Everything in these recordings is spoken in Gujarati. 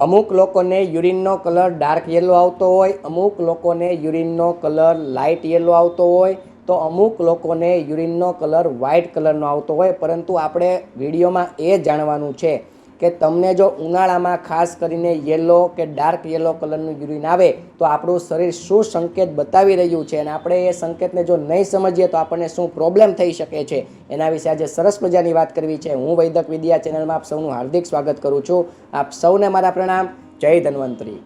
અમુક લોકોને યુરિનનો કલર ડાર્ક યલો આવતો હોય, અમુક લોકોને યુરિનનો કલર લાઇટ યલો આવતો હોય, તો અમુક લોકોને યુરિનનો કલર વ્હાઇટ કલરનો આવતો હોય. પરંતુ આપણે વિડીયોમાં એ જાણવાનું છે કે તમને જો ઉનાળામાં ખાસ કરીને યલો કે ડાર્ક યલો કલરનું યુરિન આવે, તો આપણું શરીર શું સંકેત બતાવી રહ્યું છે? અને આપણે એ સંકેતને જો નહીં સમજીએ, તો આપણને શું પ્રોબ્લેમ થઈ શકે છે? એના વિશે આજે સરસ મજાની વાત કરવી છે. હું વૈદક વિદ્યા ચેનલમાં આપ સૌનું હાર્દિક સ્વાગત કરું છું. આપ સૌને મારા પ્રણામ. જય ધન્વંતરી.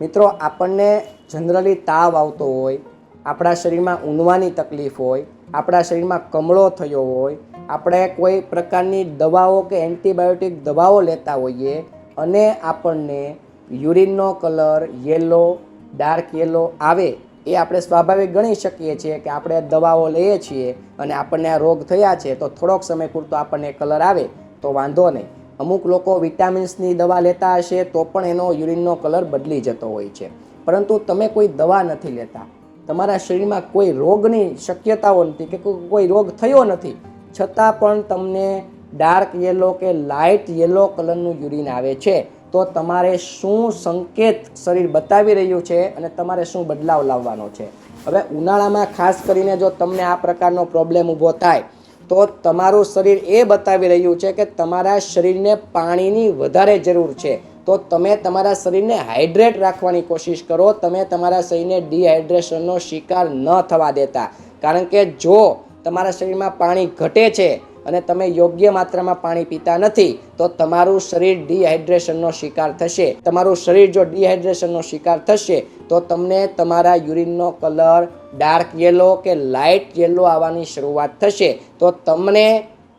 મિત્રો, આપણને જનરલી તાવ આવતો હોય, આપણા શરીરમાં ઊંઘવાની તકલીફ હોય, આપણા શરીરમાં કમળો થયો હોય આપણે કોઈ પ્રકારની દવાઓ કે એન્ટીબાયોટિક દવાઓ લેતા હોઈએ અને આપણને યુરિનનો કલર યેલો, ડાર્ક યેલો આવે એ આપણે સ્વાભાવિક ગણી શકીએ છીએ કે આપણે દવાઓ લઈએ છીએ અને આપણને આ રોગ થયા છે તો થોડોક સમય પૂરતો આપણને કલર આવે તો વાંધો નહીં. અમુક લોકો વિટામિન્સની દવા લેતા હશે તો પણ એનો યુરિનનો કલર બદલી જતો હોય છે. પરંતુ તમે કોઈ દવા નથી લેતા. તમારા શરીરમાં કોઈ રોગની શક્યતાઓ નથી કે કોઈ રોગ થયો નથી. છતાં પણ તમને ડાર્ક યેલો કે લાઇટ યેલો કલરનું યુરિન આવે છે. તો તમારે શું સંકેત શરીર બતાવી રહ્યું છે અને તમારે શું બદલાવ લાવવાનો છે? હવે ઉનાળામાં ખાસ કરીને જો તમને આ પ્રકારનો પ્રોબ્લેમ ઊભો થાય, તો તમારું શરીર એ બતાવી રહ્યું છે કે તમારા શરીરને પાણીની વધારે જરૂર છે. તો તમે તમારા શરીરને હાઇડ્રેટ રાખવાની કોશિશ કરો. તમે તમારા શરીરને ડિહાઇડ્રેશનનો શિકાર ન થવા દેતા. કારણ કે જો તમારા શરીરમાં પાણી ઘટે છે અને તમે યોગ્ય માત્રામાં પાણી પીતા નથી, તો તમારું શરીર ડિહાઇડ્રેશનનો શિકાર થશે. તમારું શરીર જો ડિહાઇડ્રેશનનો શિકાર થશે, તો તમને તમારા યુરિનનો કલર ડાર્ક યેલો કે લાઇટ યેલો આવવાની શરૂઆત થશે. તો તમને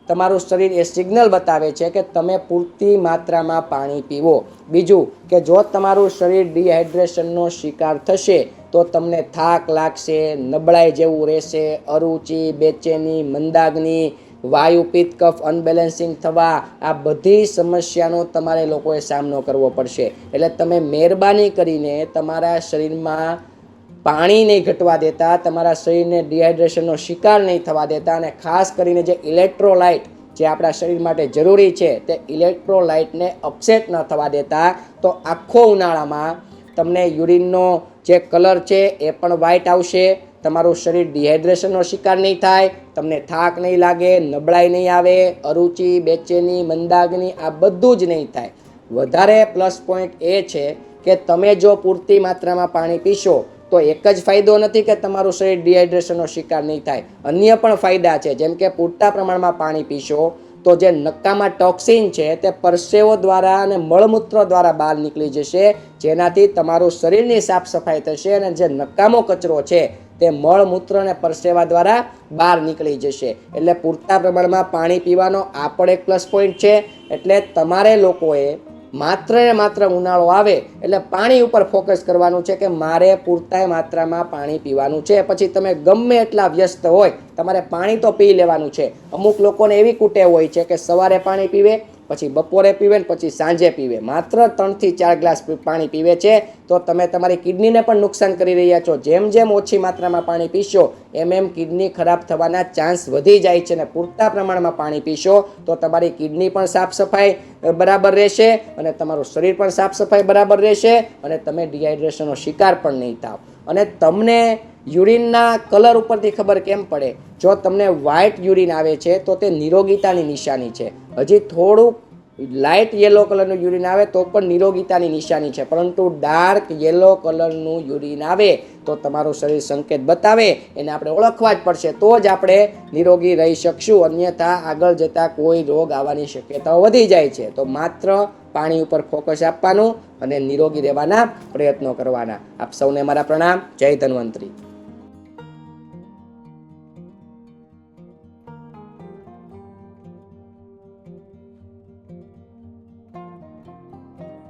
તમારું શરીર એ સિગ્નલ બતાવે છે કે તમે પૂરતી માત્રામાં પાણી પીવો. બીજું કે જો તમારું શરીર ડિહાઇડ્રેશનનો શિકાર થશે, તો તમને થાક લાગશે, નબળાઈ જેવું રહેશે, અરુચિ, બેચેની, મંદાગ્નિ, વાયુ પિત્ત કફ, અનબેલેન્સિંગ થવા, આ બધી સમસ્યાનો તમારે લોકોએ સામનો કરવો પડશે. એટલે તમે મહેરબાની કરીને તમારા શરીરમાં પાણી નહીં ઘટવા દેતા, તમારા શરીરને ડિહાઇડ્રેશનનો શિકાર નહીં થવા દેતા અને ખાસ કરીને જે ઇલેક્ટ્રોલાઇટ જે આપણા શરીર માટે જરૂરી છે તે ઇલેક્ટ્રોલાઇટને અપસેટ ન થવા દેતા, તો આખો ઉનાળામાં તમને યુરિનનો જે કલર છે એ પણ વ્હાઇટ આવશે, તમારું શરીર ડિહાઇડ્રેશનનો શિકાર નહીં થાય, તમને થાક નહીં લાગે, નબળાઈ નહીં આવે, અરુચિ, બેચેની, મંદાગ્ની, આ બધું જ નહીં થાય. વધારે પ્લસ પોઈન્ટ એ છે કે તમે જો પૂરતી માત્રામાં પાણી પીશો તો એક જ ફાયદો નથી કે તમારું શરીર ડિહાઇડ્રેશનનો શિકાર નહીં થાય. અન્ય પણ ફાયદા છે. જેમ કે પૂરતા પ્રમાણમાં પાણી પીશો, તો જે નક્કામાં ટોક્સિન છે તે પરસેવો દ્વારા અને મળમૂત્ર દ્વારા બહાર નીકળી જશે. જેનાથી તમારું શરીરની સાફ સફાઈ થશે અને જે નકામો કચરો છે તે મળમૂત્ર અને પરસેવા દ્વારા બહાર નીકળી જશે. એટલે પૂરતા પ્રમાણમાં પાણી પીવાનો આ પણ એક પ્લસ પોઈન્ટ છે. એટલે તમારે લોકોએ માત્ર ને માત્ર ઉનાળો આવે એટલે પાણી ઉપર ફોકસ કરવાનું છે કે મારે પૂરતા માત્રામાં પાણી પીવાનું છે. પછી તમે ગમે એટલા વ્યસ્ત હોય, તમારે પાણી તો પી લેવાનું છે. અમુક લોકોને એવી કુટેવ હોય છે કે સવારે પાણી પીવે પછી બપોરે પીવે ને પછી સાંજે પીવે. માત્ર ત્રણથી ચાર ગ્લાસ પાણી પીવે છે. તો તમે તમારી કિડનીને પણ નુકસાન કરી રહ્યા છો. જેમ જેમ ઓછી માત્રામાં પાણી પીશો, એમ એમ કિડની ખરાબ થવાના ચાન્સ વધી જાય છે અને પૂરતા પ્રમાણમાં પાણી પીશો, તો તમારી કિડની પણ સાફ સફાઈ બરાબર રહેશે અને તમારું શરીર પણ સાફ સફાઈ બરાબર રહેશે અને તમે ડિહાઇડ્રેશનનો શિકાર પણ નહીં થાવ. અને તમને યુરિનના કલર ઉપરથી ખબર કેમ પડે? જો તમને વ્હાઇટ યુરિન આવે છે, તો તે નિરોગીતાની નિશાની છે. હજી થોડુંક લાઇટ યેલો કલરનું યુરિન આવે, તો પણ નિરોગીતાની નિશાની છે. પરંતુ ડાર્ક યેલો કલરનું યુરિન આવે, તો તમારું શરીર સંકેત બતાવે, એને આપણે ઓળખવા જ પડશે. તો જ આપણે નિરોગી રહી શકશું. અન્યથા આગળ જતાં કોઈ રોગ આવવાની શક્યતાઓ વધી જાય છે. તો માત્ર પાણી ઉપર ફોકસ આપવાનું અને નિરોગી રહેવાના પ્રયત્નો કરવાના. આપ સૌને મારા પ્રણામ. જય ધન્વંતરી.